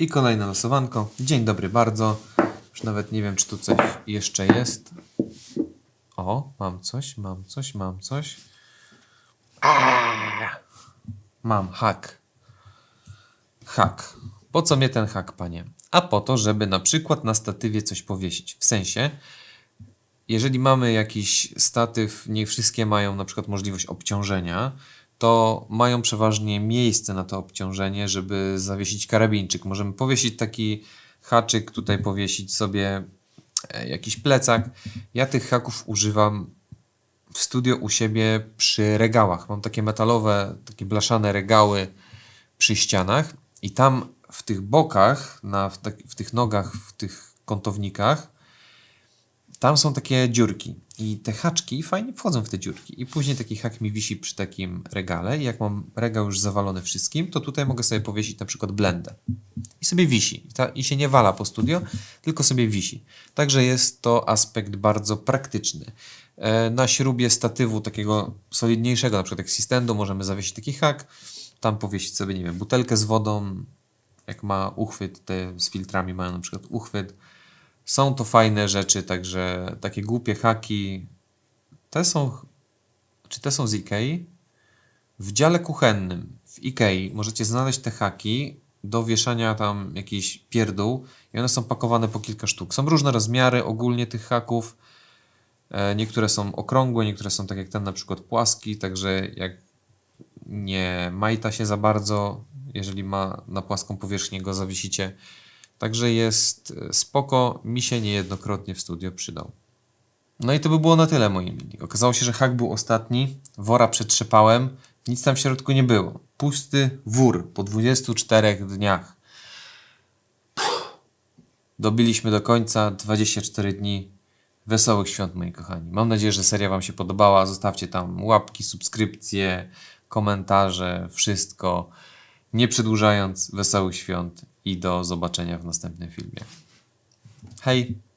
I kolejne losowanko. Dzień dobry bardzo. Już nawet nie wiem, czy tu coś jeszcze jest. O, mam coś, mam coś, mam coś. Aaaa! Mam hak. Hak. Po co mnie ten hak, panie? A po to, żeby na przykład na statywie coś powiesić. W sensie, jeżeli mamy jakiś statyw, nie wszystkie mają na przykład możliwość obciążenia, to mają przeważnie miejsce na to obciążenie, żeby zawiesić karabinczyk. Możemy powiesić taki haczyk, tutaj powiesić sobie e, jakiś plecak. Ja tych haków używam w studio u siebie przy regałach. Mam takie metalowe, takie blaszane regały przy ścianach i tam w tych bokach, na, w, tak, w tych nogach, w tych kątownikach, tam są takie dziurki i te haczki fajnie wchodzą w te dziurki. I później taki hak mi wisi przy takim regale. I jak mam regał już zawalony wszystkim, to tutaj mogę sobie powiesić na przykład blendę. I sobie wisi. I, ta, I się nie wala po studio, tylko sobie wisi. Także jest to aspekt bardzo praktyczny. E, Na śrubie statywu takiego solidniejszego, na przykład Existendu, możemy zawiesić taki hak. Tam powiesić sobie, nie wiem, butelkę z wodą. Jak ma uchwyt, te z filtrami mają na przykład uchwyt. Są to fajne rzeczy, także takie głupie haki. Te są. Czy te są z Ikei? W dziale kuchennym w Ikei możecie znaleźć te haki do wieszania tam jakiś pierdół i one są pakowane po kilka sztuk. Są różne rozmiary ogólnie tych haków. E, Niektóre są okrągłe, niektóre są tak jak ten na przykład płaski, także jak nie majta się za bardzo, jeżeli ma na płaską powierzchnię go zawiesicie. Także jest e, spoko, mi się niejednokrotnie w studio przydał. No i to by było na tyle moi mili. Okazało się, że hak był ostatni, wora przetrzepałem, nic tam w środku nie było. Pusty wór po 24 dniach. Dobiliśmy do końca 24 dni. Wesołych świąt, moi kochani. Mam nadzieję, że seria Wam się podobała. Zostawcie tam łapki, subskrypcje, komentarze, wszystko. Nie przedłużając, wesołych świąt i do zobaczenia w następnym filmie. Hej!